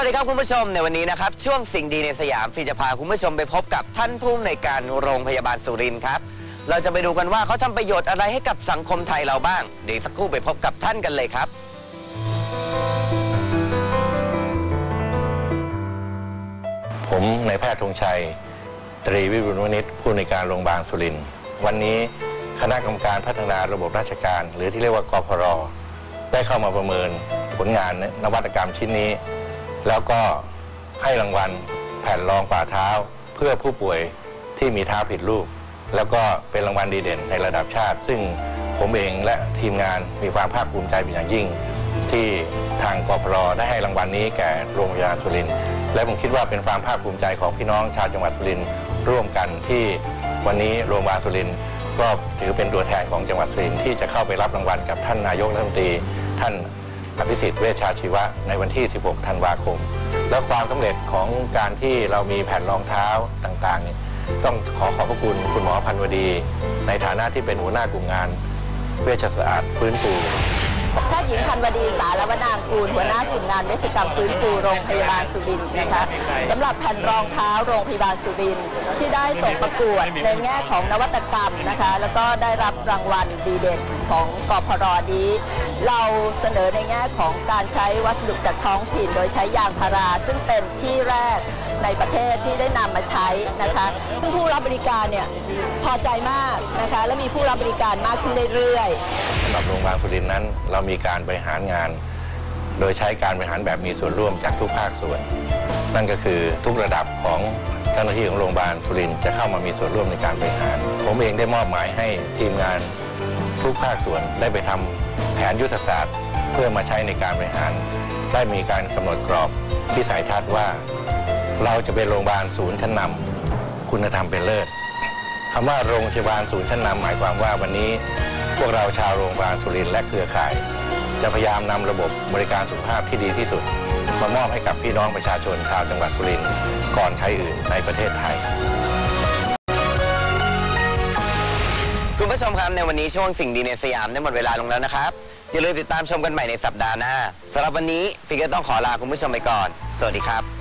วัสดีครับคุณผู้ชมในวันนี้นะครับ ช่วงสิ่งดีในสยามฟีจะพาคุณผู้ชมไปพบกับท่านผู้อำนวยการโรงพยาบาลสุรินทร์ครับ เราจะไปดูกันว่าเขาทำประโยชน์อะไรให้กับสังคมไทยเราบ้าง เดี๋ยวสักครู่ไปพบกับท่านกันเลยครับ ผมนายแพทย์ธงชัย ตรีวิรุณวณิชผู้ในการโรงพยาบาลสุรินทร์วันนี้คณะกรรมการพัฒนาระบบราชการ หรือที่เรียกว่ากพรได้เข้ามาประเมินผลงานนวัตกรรมชิ้นนี้ แล้วก็ให้รางวัลแผ่นรองฝ่าเท้า เพื่อผู้ป่วยที่มีเท้าผิดรูป แล้วก็เป็นรางวัลดีเด่นในระดับชาติ ซึ่งผมเองและทีมงานมีความภาคภูมิใจเป็นอย่างยิ่ง ที่ทางกพรได้ให้รางวัลนี้แก่โรงพยาบาลสุรินทร์และผมคิดว่าเป็นความภาคภูมิใจของพี่น้องชาวจังหวัดสุรินทร์ร่วมกันที่วันนี้โรงพยาบาลสุรินทร์ก็ถือเป็นตัวแทนของจังหวัดสุรินทร์ที่จะเข้าไปรับรางวัลกับท่านนายกรัฐมนตรีท่าน อภิสิทธิ์เวชชาชีวะในวันที่ 16 ธันวาคม และความสำเร็จของการที่เรามีแผ่นรองเท้าต่างๆ ต้องขอขอบพระคุณคุณหมอพันวดี ในฐานะที่เป็นหัวหน้ากลุ่มงาน เวชศาสตร์พื้นฟู แพทย์หญิงพันวดีสารวนางกูล หัวหน้ากลุ่มงานเวชกรรมฟื้นฟูโรงพยาบาลสุรินทร์นะคะสำหรับแผ่นรองเท้าโรงพยาบาลสุรินทร์ที่ได้ส่งประกวดในแง่ของนวัตกรรมนะคะ แล้วก็ได้รับรางวัลดีเด่นของกพรนี้ เราเสนอในแง่ของการใช้วัสดุจากท้องถิ่น โดยใช้ยางพารา ซึ่งเป็นที่แรกในประเทศที่ได้นำมาใช้นะคะซึ่งผู้รับบริการเนี่ยพอใจมากนะคะ และมีผู้รับบริการมากขึ้นเรื่อยๆ สำหรับโรงพยาบาลสุรินทร์นั้น เรามีการบริหารงาน โดยใช้การบริหารแบบมีส่วนร่วมจากทุกภาคส่วน นั่นก็คือทุกระดับของเจ้าหน้าที่ของโรงพยาบาลสุรินทร์จะเข้ามามีส่วนร่วมในการบริหาร ผมเองได้มอบหมายให้ทีมงานทุกภาคส่วนได้ไปทำแผนยุทธศาสตร์ เพื่อมาใช้ในการบริหาร ได้มีการกำหนดกรอบที่สายทัศน์ว่า เราจะเป็นโรงพยาบาลศูนย์ชั้นนำคุณธรรมเป็นเลิศคำว่าโรงพยาบาลศูนย์ชั้นนำหมายความว่าวันนี้ พวกเราชาวโรงพยาบาลสุรินทร์และเครือข่าย จะพยายามนำระบบบริการสุขภาพที่ดีที่สุด มามอบให้กับพี่น้องประชาชนชาวจังหวัดสุรินทร์ก่อนใช้อื่นในประเทศไทย คุณผู้ชมครับในวันนี้ช่วงสิ่งดีในสยามได้หมดเวลาลงแล้วนะครับ อย่าลืมติดตามชมกันใหม่ในสัปดาห์หน้าสำหรับวันนี้ฟิกเกอร์ต้องขอลาคุณผู้ชมไปก่อน สวัสดีครับ